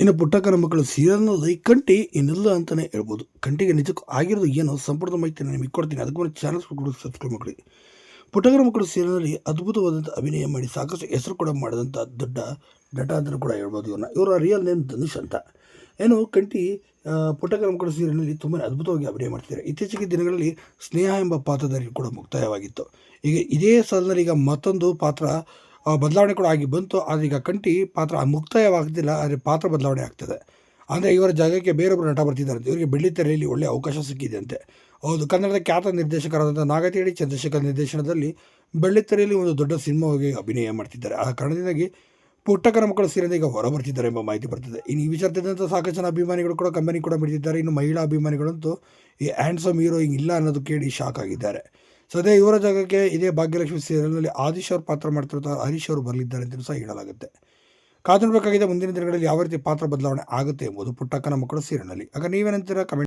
ಇನ್ನು ಪುಟ್ಟಕ್ಕನ ಮಕ್ಕಳು ಲೈ ಕಂಟಿ ಇನ್ನಿಲ್ಲ ಅಂತಲೇ ಹೇಳ್ಬೋದು. ಕಂಟಿಗೆ ನಿಜಕ್ಕೂ ಆಗಿರೋದು ಏನು? ಸಂಪೂರ್ಣ ಮಾಹಿತಿ ನಿಮಗೆ ಕೊಡ್ತೀನಿ. ಅದಕ್ಕೆ ಒಂದು ಚಾನಲ್ ಕೂಡ ಸಬ್ಸ್ಕ್ರೈಬ್ ಮಾಡಿ ಪುಟ್ಟಕ್ಕನ ಮಕ್ಕಳು ಸೀರಿಯಲ್ನಲ್ಲಿ ಅದ್ಭುತವಾದಂಥ ಅಭಿನಯ ಮಾಡಿ ಸಾಕಷ್ಟು ಹೆಸರು ಕೂಡ ಮಾಡಿದಂಥ ದೊಡ್ಡ ನಟ ಅಂತಲೂ ಕೂಡ ಹೇಳ್ಬೋದು ಇವ್ರನ್ನ. ಇವರ ರಿಯಲ್ ನೇಮ್ ಧನುಷ್ ಅಂತ. ಏನು ಕಂಟಿ ಪುಟ್ಟಕ್ಕನ ಮಕ್ಕಳು ಸೀರಿಯಲ್ನಲ್ಲಿ ತುಂಬಾ ಅದ್ಭುತವಾಗಿ ಅಭಿನಯ ಮಾಡ್ತಿದ್ದಾರೆ. ಇತ್ತೀಚೆಗೆ ದಿನಗಳಲ್ಲಿ ಸ್ನೇಹ ಎಂಬ ಪಾತ್ರದಲ್ಲಿ ಕೂಡ ಮುಕ್ತಾಯವಾಗಿತ್ತು. ಈಗ ಇದೇ ಸಾಲಿನಲ್ಲಿ ಈಗ ಮತ್ತೊಂದು ಪಾತ್ರ ಬದಲಾವಣೆ ಕೂಡ ಆಗಿ ಬಂತು. ಆದರೆ ಈಗ ಕಂಠಿ ಪಾತ್ರ ಮುಕ್ತಾಯವಾಗ್ತಿಲ್ಲ, ಆದರೆ ಪಾತ್ರ ಬದಲಾವಣೆ ಆಗ್ತದೆ. ಅಂದರೆ ಇವರ ಜಾಗಕ್ಕೆ ಬೇರೊಬ್ಬರು ನಟ ಬರ್ತಿದ್ದಾರೆ ಇವರಿಗೆ ಬೆಳ್ಳಿ ತೆರೆಯಲ್ಲಿ ಒಳ್ಳೆಯ ಅವಕಾಶ ಸಿಕ್ಕಿದೆ ಅಂತೆ. ಹೌದು, ಕನ್ನಡದ ಖ್ಯಾತ ನಿರ್ದೇಶಕರಾದಂಥ ನಾಗತಿಹಳ್ಳಿ ಚಂದ್ರಶೇಖರ್ ನಿರ್ದೇಶನದಲ್ಲಿ ಬೆಳ್ಳಿತೆರೆಯಲ್ಲಿ ಒಂದು ದೊಡ್ಡ ಸಿನಿಮಾಗೆ ಅಭಿನಯ ಮಾಡ್ತಿದ್ದಾರೆ. ಆ ಕಾರಣದಿಂದಾಗಿ ಪುಟ್ಟಕರ ಮಕ್ಕಳ ಸೀರೆಯಿಂದ ಈಗ ಹೊರ ಬರ್ತಿದ್ದಾರೆ ಎಂಬ ಮಾಹಿತಿ ಬರ್ತಿದೆ. ಇನ್ನು ಈ ವಿಚಾರದಿಂದ ಸಾಕಷ್ಟು ಜನ ಅಭಿಮಾನಿಗಳು ಕೂಡ ಕಂಪನಿ ಕೂಡ ಬಿಡ್ತಿದ್ದಾರೆ ಇನ್ನು ಮಹಿಳಾ ಅಭಿಮಾನಿಗಳಂತೂ ಈ ಹ್ಯಾಂಡ್ಸಮ್ ಹೀರೋ ಇಲ್ಲ ಅನ್ನೋದು ಕೇಳಿ ಶಾಕ್ ಆಗಿದ್ದಾರೆ. ಸದ್ಯ ಇವರ ಜಾಗಕ್ಕೆ ಇದೇ ಭಾಗ್ಯಲಕ್ಷ್ಮಿ ಸೀರಿಯಲ್ನಲ್ಲಿ ಆದಿಶ್ ಅವರು ಪಾತ್ರ ಮಾಡ್ತಿರೋ ಹರೀಶ್ ಅವರು ಬರಲಿದ್ದಾರೆ ಅಂತ ಸಹ ಹೇಳಲಾಗುತ್ತೆ. ಕಾದು ನೋಡಬೇಕಾಗಿದೆ ಮುಂದಿನ ದಿನಗಳಲ್ಲಿ ಯಾವ ರೀತಿ ಪಾತ್ರ ಬದಲಾವಣೆ ಆಗುತ್ತೆ ಎಂಬುದು ಪುಟ್ಟಕ್ಕನ ಮಕ್ಕಳು ಸೀರಿಯಲ್ನಲ್ಲಿ ಆಗ ನೀವೇನಂತೀರಾ? ಕಮೆಂಟ್